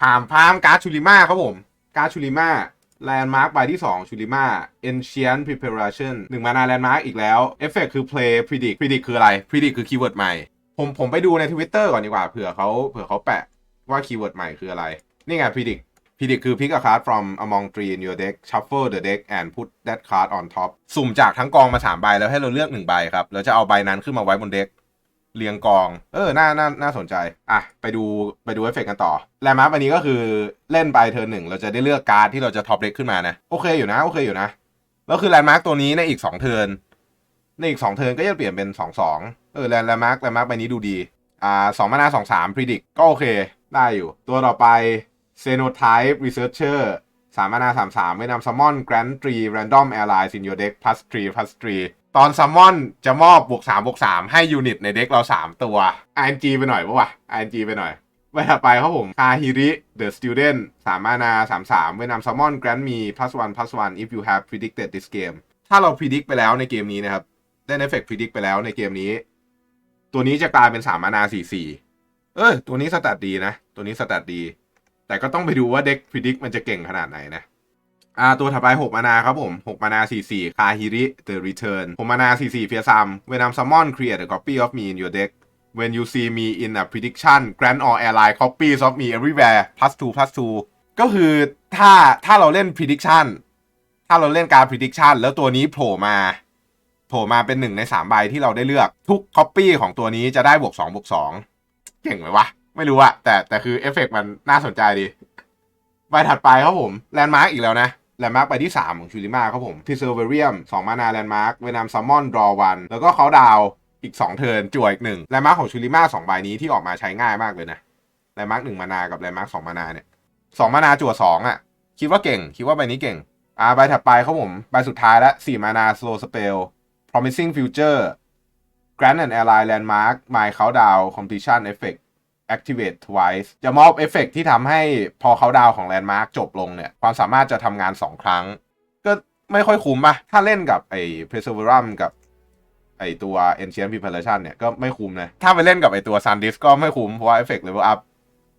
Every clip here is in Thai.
พามพามการ์ดชูริมาครับผม การ์ดชูริมาแลนด์มาร์คใบที่ 2 ชูริมา Ancient Preparation หนึ่งมานาแลนด์มาร์กอีกแล้ว เอฟเฟกคือ Play Predict Predict คืออะไร Predict คือคีย์เวิร์ดใหม่ ผมผมไปดูใน Twitter ก่อนดีกว่าเผื่อเขาเผื่อเขาแปะว่าคีย์เวิร์ดใหม่คืออะไร นี่ไง Predict Predict คือ pick a card from among three in your deck shuffle the deck and put that card on top สุ่มจากทั้งกองมาสามใบแล้วให้เราเลือกหนึ่งใบครับแล้วจะเอาใบนั้นขึ้นมาไว้บนเด็ก เรียงกอง เออ น่า น่า น่าสนใจ อะ ไปดู ไปดูเอฟเฟกต์กันต่อ แลมาร์ควันนี้ก็คือเล่นไปเทิร์นหนึ่ง เราจะได้เลือกการ์ดที่เราจะท็อปเด็กขึ้นมานะ โอเคอยู่นะ โอเคอยู่นะ แล้วคือแลนด์มาร์คตัวนี้ในอีกสองเทิร์น ในอีกสองเทิร์นก็จะเปลี่ยนเป็นสองสองเออแลนด์แลนด์มาร์คแลนด์มาร์คใบนี้ดูดี อ่าสองมานาสองสามพรีดิกก็โอเค ได้อยู่ ตัวต่อไป Xenotype Researcher สามมานาสามสามไม่นำซัมมอน Grand Tree Random Allies in your deck plus three plus three ตอนซัมมอนจะมอบบวกสามบวกสามให้ยูนิตในเด็กเราสามตัว RNG ไปหน่อยปะวะ RNG ไปหน่อยไปถัดไปครับผมคาฮิริ The Student สามมานาสามสามไม่นำซัมมอน Grant me plus one plus one if you have predicted this game ถ้าเรา predict ไปแล้วในเกมนี้นะครับ ได้เอฟเฟกต์ predict ไปแล้วในเกมนี้ ตัวนี้จะกลายเป็นสามมานาสี่สี่เออตัวนี้สแตทดีนะ ตัวนี้สแตทดี แต่ก็ต้องไปดูว่าเด็ก predict มันจะเก่งขนาดไหนนะ อ่าตัวถัดไป6มานาครับผม 6 มานา 44 คาฮิริ The Return 6มานา 44 เพียซัม When I'm summon create a copy of me in your deck When you see me in a prediction grant or ally copies of me everywhere plus 2 plus 2ก็คือถ้าถ้าเราเล่น prediction ถ้าเราเล่นการ prediction แล้วตัวนี้โผล่มาโผล่มาเป็นหนึ่งใน3ใบที่เราได้เลือกทุก copy ของตัวนี้จะได้บวก2บวก2เก่งไหมวะ ไม่รู้อะแต่แต่คือเอฟเฟกมันน่าสนใจดี ใบถัดไปครับผมแลนด์มาร์กอีกแล้วนะ แลนด์มาร์กใบที่ 3 ของชูริมาครับผมทิเซอร์เวเรียม2มานาแลนด์มาร์กเวนามซัมมอนดรอวันแล้วก็เขาดาวอีก 2 เทิร์นจั่วอีกหนึ่งแลนด์มาร์กของชูริมา2ใบนี้ที่ออกมาใช้ง่ายมากเลยนะแลนด์มาร์กหนึ่งมานากับแลนด์มาร์กสองมานาเนี่ยสองมานาจั่วสองอะคิดว่าเก่ง คิดว่าใบนี้เก่งอ่าใบถัดไปครับผมใบสุดท้ายละ4มานา slow spell promising future grant and ally landmark my countdown completion effect activate twice จะมอบเอฟเฟกต์ที่ทำให้พอเขาดาวของแลนด์มาร์กจบลงเนี่ย ความสามารถจะทำงาน 2 ครั้ง ก็ไม่ค่อยคุ้มปะถ้าเล่นกับไอ้ Perseverum กับไอ้ตัว Ancient Preparation เนี่ย ก็ไม่คุ้มนะ ถ้าไปเล่นกับไอ้ตัว Sandisk ก็ไม่คุ้ม เพราะว่าเอฟเฟกต์ level up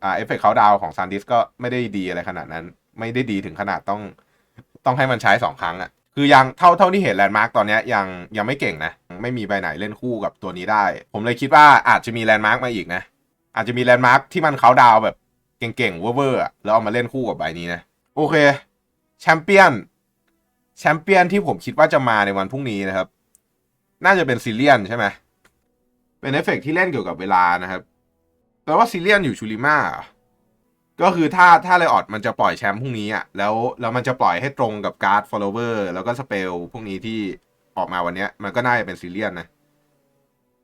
อ่าเอฟเฟกต์เขาดาวของ Sandisk ก็ไม่ได้ดีอะไรขนาดนั้น ไม่ได้ดีถึงขนาดต้อง ต้องให้มันใช้ 2 ครั้งอะคือยังเท่าเท่าที่เห็นแลนด์มาร์กตอนเนี้ยยังยังไม่เก่งนะ ไม่มีใบไหนเล่นคู่กับตัวนี้ได้ ผมเลยคิดว่าอาจจะมีแลนด์มาร์กมาอีกนะ อาจจะมีแลนด์มาร์คที่มันเขาดาวแบบเก่งๆเวอร์ๆแล้วเอามาเล่นคู่กับใบนี้นะ โอเค แชมเปี้ยน แชมเปี้ยนที่ผมคิดว่าจะมาในวันพรุ่งนี้นะครับ น่าจะเป็นซิเลียนใช่ไหมเป็นเอฟเฟกต์ที่เล่นเกี่ยวกับเวลานะครับแปลว่าซิเลียนอยู่ชูริมาก็คือถ้าถ้าเลออดมันจะปล่อยแชมป์พรุ่งนี้อะแล้วแล้วมันจะปล่อยให้ตรงกับการ์ดฟอลโลเวอร์แล้วก็สเปลพวกนี้ที่ออกมาวันนี้มันก็น่าจะเป็นซิเลียนนะ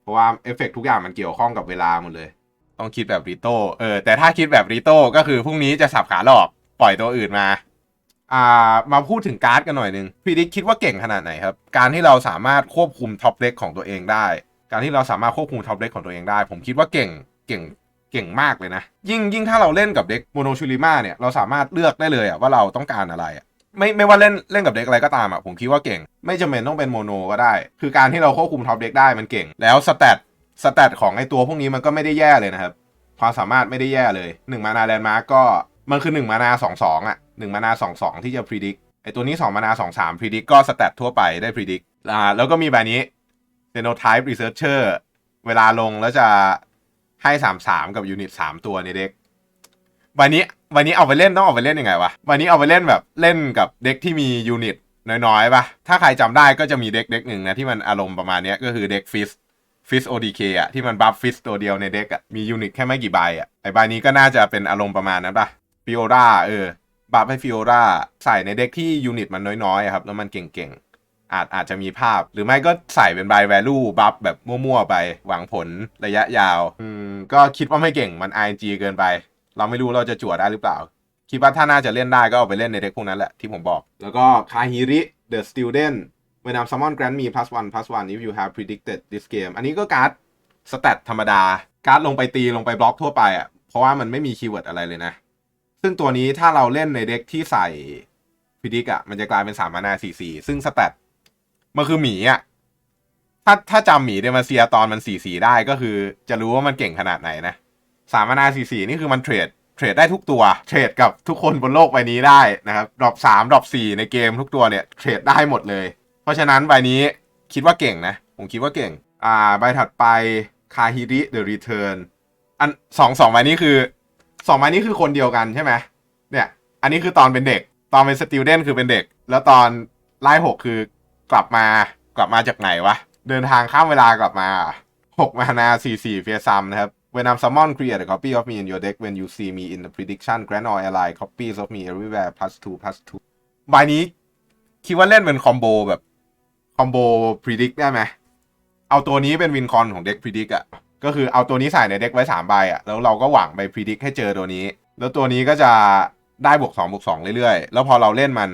เพราะว่าเอฟเฟกต์ทุกอย่างมันเกี่ยวข้องกับเวลาหมดเลย ต้องคิดแบบริโต้เออแต่ถ้าคิดแบบริโต้ก็คือพรุ่งนี้จะสับขาหลอกปล่อยตัวอื่นมา อ่ามาพูดถึงการ์ดกันหน่อยหนึงพี่ดิกคิดว่าเก่งขนาดไหนครับ การที่เราสามารถควบคุมท็อปเล็กของตัวเองได้ การที่เราสามารถควบคุมท็อปเล็กของตัวเองได้ ผมคิดว่าเก่งเก่งเก่งมากเลยนะ ยิ่งยิ่งถ้าเราเล่นกับเด็กโมโนชูริมาเนี่ยเราสามารถเลือกได้เลยอะว่าเราต้องการอะไรอะไม่ไม่ว่าเล่นเล่นกับเด็กอะไรก็ตามอะผมคิดว่าเก่ง ไม่จำเป็นต้องเป็นโมโนก็ได้ คือการที่เราควบคุมท็อปเด็กได้มันเก่ง แล้วสแตท สแตทของไอตัวพวกนี้มันก็ไม่ได้แย่เลยนะครับ ความสามารถไม่ได้แย่เลยหนึ่งมานาแลนด์มาร์กก็มันคือหนึ่งมานาสองสองอะหนึ่งมานาสองสองที่จะพิจิกไอตัวนี้สองมานาสองสามพิจิกก็สแตททั่วไปได้พิจิกอ่าแล้วก็มีแบบนี้ Phenotype Researcher เวลาลงแล้วจะให้สามสามกับยูนิตสามตัวในเด็กวันนี้วันนี้เอาไปเล่นต้องเอาไปเล่นยังไงวะวันนี้เอาไปเล่นแบบเล่นกับเด็กที่มียูนิตน้อยๆปะถ้าใครจำได้ก็จะมีเด็กเด็กหนึ่งนะที่มันอารมณ์ประมาณนี้ก็คือเด็กฟิส ฟิส ODK อะที่มันบัฟฟิสตัวเดียวในเด็กอะมียูนิตแค่ไม่กี่ใบอะไอใบนี้ก็น่าจะเป็นอารมณ์ประมาณนั้นปะฟิโอราเออบัฟให้ฟิโอราใส่ในเด็กที่ยูนิตมันน้อยๆครับแล้วมันเก่งๆ อาจอาจจะมีภาพ หรือไม่ก็ใส่เป็นใบ value บัฟแบบมั่วๆ ไปหวังผลระยะยาวอืมก็คิดว่าไม่เก่งมัน RNG เกินไป เราไม่รู้เราจะจั่วได้หรือเปล่า คิดว่าถ้าน่าจะเล่นได้ก็เอาไปเล่นในเด็กพวกนั้นแหละที่ผมบอก แล้วก็คาฮิริ The Student When I'm summon grant me plus one plus one if you have predicted this game อันนี้ก็การ์ดสแตทธรรมดา การ์ดลงไปตีลงไปบล็อกทั่วไปอะ เพราะว่ามันไม่มีคีย์เวิร์ดอะไรเลยนะ ซึ่งตัวนี้ถ้าเราเล่นในเด็กที่ใส่พิดิกอะ มันจะกลายเป็นสามมานาสี่สี่ซึ่งสแตทมันคือหมีอะ ถ้าถ้าจำหมีเดมาเซียตอนมันสี่สี่ได้ก็คือ จะรู้ว่ามันเก่งขนาดไหนนะสามมานาสี่สี่นี่คือมันเทรดเทรดได้ทุกตัว เทรดกับทุกคนบนโลกใบนี้ได้นะครับดรอปสามดรอปสี่ในเกมทุกตัวเนี่ย เทรดได้หมดเลย เพราะฉะนั้นใบนี้คิดว่าเก่งนะ ผมคิดว่าเก่ง อ่า ใบถัดไปคาฮิริเดอะรีเทิร์นอันสองสองใบนี้คือสองใบนี้คือคนเดียวกันใช่ไหมเนี่ย อันนี้คือตอนเป็นเด็ก ตอนเป็นสติวเดนคือเป็นเด็ก แล้วตอนไล่หกคือกลับมากลับมาจากไหนวะ เดินทางข้ามเวลากลับมาหกมานาสี่สี่เฟียซัมนะครับ When I'm summon create a copy of me in your deck when you see me in the prediction grant or ally copies of me everywhere plus two plus two ใบนี้คิดว่าเล่นเป็นคอมโบแบบ คอมโบ predict ได้ไหมเอาตัวนี้เป็นวินคอนของเด็ก predict อะก็คือเอาตัวนี้ใส่ในเด็กไว้สามใบอะแล้วเราก็หวังไป predict ให้เจอตัวนี้ แล้วตัวนี้ก็จะได้บวกสองบวกสองเรื่อยๆ แล้วพอเราเล่นมัน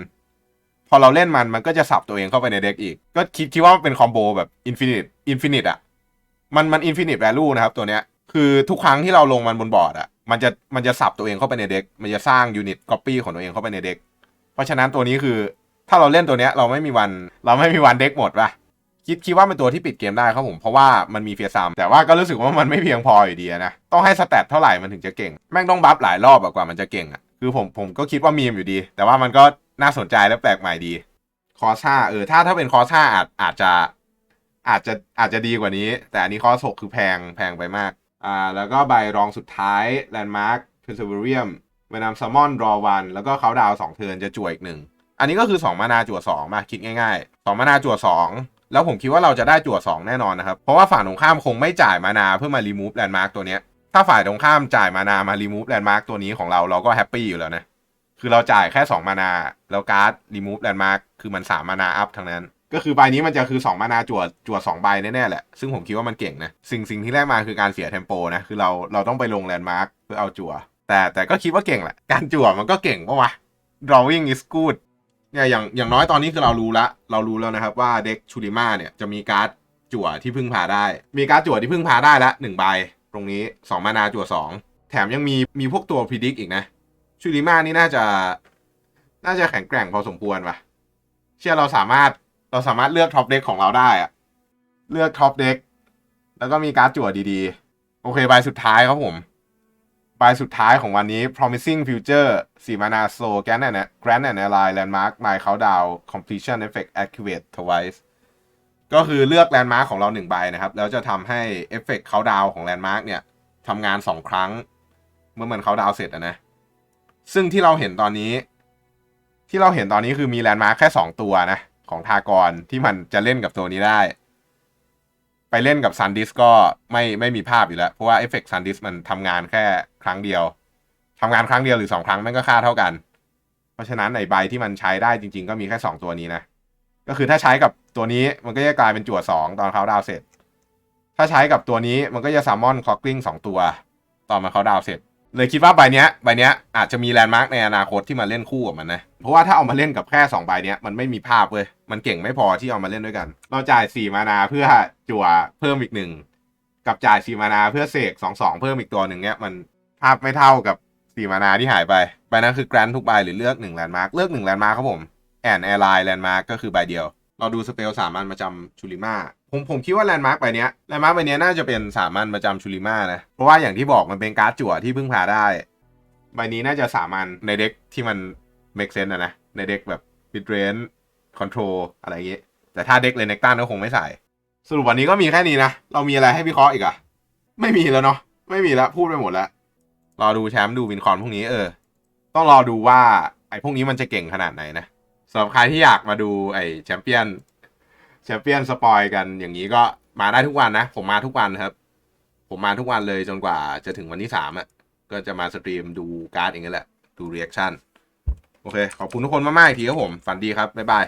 พอเราเล่นมันมันก็จะสับตัวเองเข้าไปในเด็กอีก ก็คิดคิดว่ามันเป็นคอมโบแบบ infinite infinite อะมันมัน infinite value นะครับตัวเนี้ยคือทุกครั้งที่เราลงมันบนบอร์ดอะมันจะมันจะสับตัวเองเข้าไปในเด็กมันจะสร้างยูนิต copy ของตัวเองเข้าไปในเด็กเพราะฉะนั้นตัวนี้คือ ถ้าเราเล่นตัวเนี้ยเราไม่มีวันเราไม่มีวันเด็กหมดป่ะคิดคิดว่าเป็นตัวที่ปิดเกมได้ครับผมเพราะว่ามันมีเฟียซัมแต่ว่าก็รู้สึกว่ามันไม่เพียงพออยู่ดีนะต้องให้สแตทเท่าไหร่มันถึงจะเก่ง แม่งต้องบัฟหลายรอบกว่ามันจะเก่งอะคือผมผมก็คิดว่ามีมอยู่ดี แต่ว่ามันก็น่าสนใจและแปลกใหม่ดีคอซ่าเออถ้าถ้าเป็นคอซ่าอาจอาจจะอาจจะอาจจะดีกว่านี้ แต่อันนี้คอสหกคือแพงแพงไปมากอ่าแล้วก็ใบรองสุดท้ายแลนด์มาร์คเพนซิลเวเรียมเวนามซัมมอนรอวันแล้วก็เขาดาวสองเทิร์นจะจ่วอีกหนึ่ง อันนี้ก็คือ 2 มานาจั่ว2มาคิดง่ายๆ 2 มานาจั่ว 2 แล้วผมคิดว่าเราจะได้จั่ว 2 แน่นอนนะครับ เพราะว่าฝั่งตรงข้ามคงไม่จ่ายมานาเพื่อมารีมูฟแลนด์มาร์กตัวเนี้ยถ้าฝ่ายตรงข้ามจ่ายมานามารีมูฟแลนด์มาร์กตัวนี้ของเราเราก็แฮปปี้อยู่แล้วนะคือเราจ่ายแค่ 2 มานาแล้วการ์ดรีมูฟแลนด์มาร์กคือมัน 3 มานาอัพทั้งนั้น ก็คือใบนี้มันจะคือ 2 มานาจั่วจั่ว2ใบแน่ๆแหละซึ่งผมคิดว่ามันเก่งนะสิ่งสิ่งที่แรกมาคือการเสียเทมโปนะคือเราเราต้องไปลงแลนด์มาร์กเพื่อเอาจั่วแต่แต่ก็คิดว่าเก่งแหละการจั่วมันก็เก่งปะวะ drawing is good เนี่ยอย่างอย่างน้อยตอนนี้คือเรารู้ละเรารู้แล้วนะครับว่าเด็กชูริมาเนี่ยจะมีการ์ดจั่วที่พึ่งพาได้ มีการ์ดจั่วที่พึ่งพาได้ละหนึ่งใบตรงนี้สองมานาจั่วสองแถมยังมีมีพวกตัวพิดิกอีกนะชูริมานี่น่าจะ น่าจะแข็งแกร่งพอสมควรวะเชื่อเราสามารถเราสามารถเลือกท็อปเด็กของเราได้อะเลือกท็อปเด็กแล้วก็มีการ์ดจั่วดีๆ โอเคใบสุดท้ายครับผม ใบสุดท้ายของวันนี้ promising future สีมานาโซแกนเนี่ย grand and ally landmark my countdown completion effect activate twice ก็คือเลือกแลนด์มาร์คของเราหนึ่งใบนะครับ แล้วจะทำให้เอฟเฟกต์เขาดาวของแลนด์มาร์คเนี่ยทำงานสองครั้ง เมื่อมันเขาดาวเสร็จนะ ซึ่งที่เราเห็นตอนนี้ ที่เราเห็นตอนนี้คือมีแลนด์มาร์คแค่สองตัวนะ ของทากรที่มันจะเล่นกับตัวนี้ได้ ไปเล่นกับซันดิสก็ไม่ไม่มีภาพอยู่แล้ว เพราะว่าเอฟเฟกต์ซันดิสมันทำงานแค่ครั้งเดียวทำงานครั้งเดียวหรือสองครั้งมันก็ค่าเท่ากัน เพราะฉะนั้นในใบที่มันใช้ได้จริง ๆ ก็มีแค่สองตัวนี้นะ ก็คือถ้าใช้กับตัวนี้มันก็จะกลายเป็นจั่วสองตอนเขาดาวเสร็จ ถ้าใช้กับตัวนี้มันก็จะซัมมอนคอกกลิ้งสองตัว ตอนมาเขาดาวเสร็จ เลยคิดว่าใบเนี้ยใบเนี้ยอาจจะมีแลนด์มาร์กในอนาคตที่มาเล่นคู่กับมันนะ เพราะว่าถ้าเอามาเล่นกับแค่2ใบเนี้ยมันไม่มีภาพเว้ยมันเก่งไม่พอที่เอามาเล่นด้วยกัน เราจ่าย4มานาเพื่อจั่วเพิ่มอีกหนึ่งกับจ่าย4มานาเพื่อเสก2 2เพิ่มอีกตัวหนึ่งเนี้ยมันภาพไม่เท่ากับ4มานาที่หายไปใบนั้นคือแกรนทุกใบหรือเลือก1แลนด์มาร์กเลือก1แลนด์มาร์กครับผมแอนแอร์ไลน์แลนด์มาร์กก็คือใบเดียว เราดูสเปลสามัญประจำชูริมา ผมผมคิดว่าแลนด์มาร์กใบเนี้ยแลนด์มาร์กใบเนี้ยน่าจะเป็นสามัญประจำชูริมานะ เพราะว่าอย่างที่บอกมันเป็นการ์ดจั่วที่พึ่งพาได้ ใบนี้น่าจะสามัญในเด็กที่มัน make sense อะนะ ในเด็กแบบ mid range control อะไรอย่างเงี้ยแต่ถ้าเด็กเลนเน็กตันก็คงไม่ใส่ สรุปวันนี้ก็มีแค่นี้นะ เรามีอะไรให้วิเคราะห์อีกอะไม่มีแล้วเนาะไม่มีแล้วพูดไปหมดแล้วรอดูแชมป์ดูวินคอนพวกนี้เออ ต้องรอดูว่าไอ้พวกนี้มันจะเก่งขนาดไหนนะสำหรับใครที่อยากมาดูไอ้แชมเปี้ยน แชมเปี้ยนสปอยกันอย่างนี้ก็มาได้ทุกวันนะ ผมมาทุกวันครับ ผมมาทุกวันเลยจนกว่าจะถึงวันที่สามอะก็จะมาสตรีมดูการ์ดอย่างนี้แหละ ดูเรีแอคชั่น โอเค ขอบคุณทุกคนมาก ๆ อีกทีครับผม ฝันดีครับ บ๊ายบาย